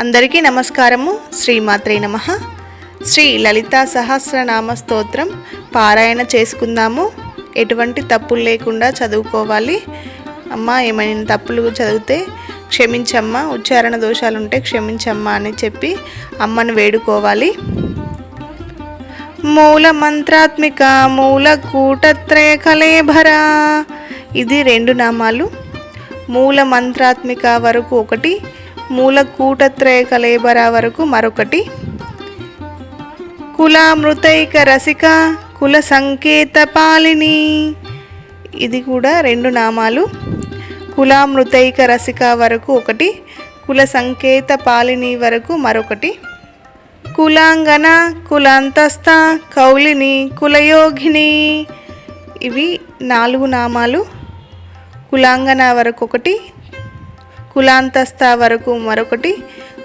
అందరికీ నమస్కారము. శ్రీమాత్రే నమ. శ్రీ లలితా సహస్రనామ స్తోత్రం పారాయణ చేసుకుందాము. ఎటువంటి తప్పులు లేకుండా చదువుకోవాలి. అమ్మ ఏమైనా తప్పులు చదివితే క్షమించమ్మా. ఉచ్చారణ దోషాలు ఉంటే క్షమించమ్మా అని చెప్పి అమ్మను వేడుకోవాలి. మూల మంత్రాత్మిక మూల కూటత్రయ కలేభర ఇది రెండు నామాలు. మూల మంత్రాత్మిక వరకు ఒకటి మూలకూటత్రయ కలేబర వరకు మరొకటి. కులామృతైక రసిక కుల సంకేత పాలిని ఇది కూడా రెండు నామాలు. కులామృతైక రసిక వరకు ఒకటి కుల సంకేత పాలిని వరకు మరొకటి. కులాంగన కులాంతస్థ కౌలిని కులయోగిని. ఇవి నాలుగు నామాలు. కులాంగన వరకు ఒకటి కులాంతస్థ వరకు మరొకటి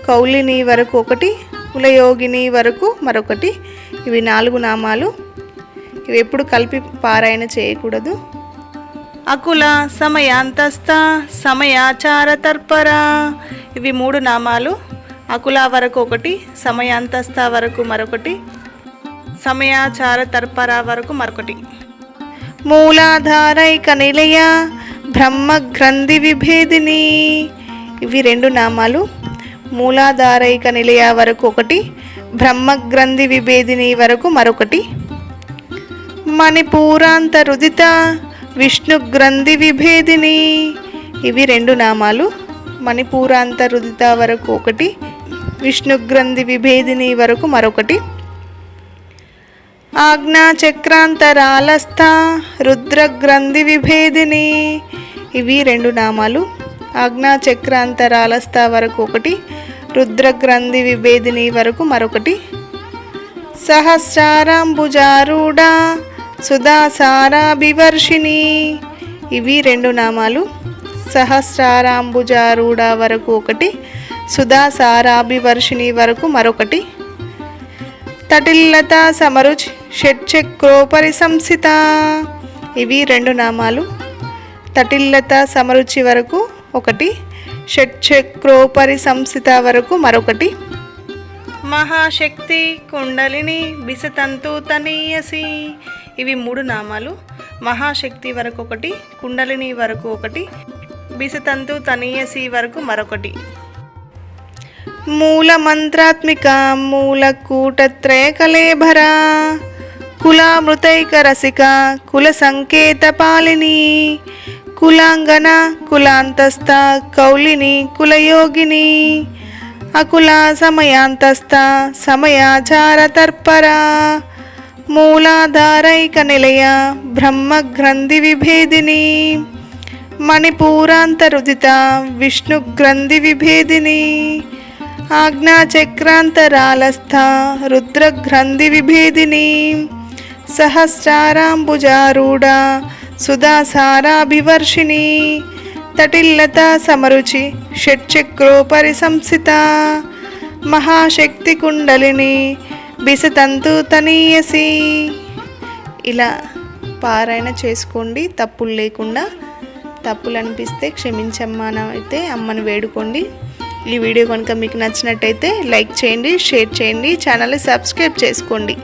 కౌలిని వరకు ఒకటి కులయోగిని వరకు మరొకటి. ఇవి నాలుగు నామాలు. ఇవి ఎప్పుడు కలిపి పారాయణ చేయకూడదు. అకుల సమయాంతస్థ సమయాచార తర్పర. ఇవి మూడు నామాలు. అకుల వరకు ఒకటి సమయాంతస్థ వరకు మరొకటి సమయాచార తర్పర వరకు మరొకటి. మూలాధారైక నిలయ బ్రహ్మ గ్రంథి విభేదిని. ఇవి రెండు నామాలు. మూలాధారైక నిలయ వరకు ఒకటి బ్రహ్మగ్రంథి విభేదిని వరకు మరొకటి. మణిపూరాంత రుదిత విష్ణు గ్రంథి విభేదిని. ఇవి రెండు నామాలు. మణిపూరాంత రుదిత వరకు ఒకటి విష్ణు గ్రంథి విభేదిని వరకు మరొకటి. ఆజ్ఞా రుద్రగ్రంథి విభేదిని. ఇవి రెండు నామాలు. ఆజ్ఞా చక్రాంతరాలస్థ వరకు ఒకటి రుద్రగ్రంథి విభేదిని వరకు మరొకటి. సహస్రారాంబుజారూఢ సుధాసారాభివర్షిణి. ఇవి రెండు నామాలు. సహస్రారాంబుజారూఢ వరకు ఒకటి సుధాసారాభివర్షిణి వరకు మరొకటి. తటిల్లత సమరుజ్ షట్చక్రోపరి సంసిత ఇవి రెండు నామాలు. తటిల్లత సమరుచి వరకు ఒకటి. షట్చక్రోపరి సంస్థిత వరకు మరొకటి. మహాశక్తి కుండలిని బిసతంతు తనీయసి. ఇవి మూడు నామాలు. మహాశక్తి వరకు ఒకటి కుండలిని వరకు ఒకటి బిసతంతు తనీయసి వరకు మరొకటి. మూల మంత్రాత్మిక మూల కూటత్రయ కలేభర కులామృతైక రసిక కుల సంకేత పాలిని కులాంగన కులాంతస్థ కౌలిని కులయోగిని. అకుల సమయాంతస్థ సమయాచార తర్పర. మూలాధారైక నిలయ బ్రహ్మగ్రంథి విభేదిని. మణిపూరాంతరుదిత విష్ణుగ్రంథి విభేదిని. ఆజ్ఞాచక్రాంతరాలస్థ రుద్రగ్రంథి విభేదిని. సహస్రారాంబుజారూఢ సుధాసారాభివర్షిణి తటిల్లత సమరుచి షట్చక్రోపరి సంస్థిత మహాశక్తి కుండలిని బిసతంతు తనీయసి. ఇలా పారాయణ చేసుకోండి తప్పులు లేకుండా. తప్పులు అనిపిస్తే క్షమించమ్మా అయితే అమ్మను వేడుకోండి. ఈ వీడియో కనుక మీకు నచ్చినట్టయితే లైక్ చేయండి షేర్ చేయండి ఛానల్ని సబ్స్క్రైబ్ చేసుకోండి.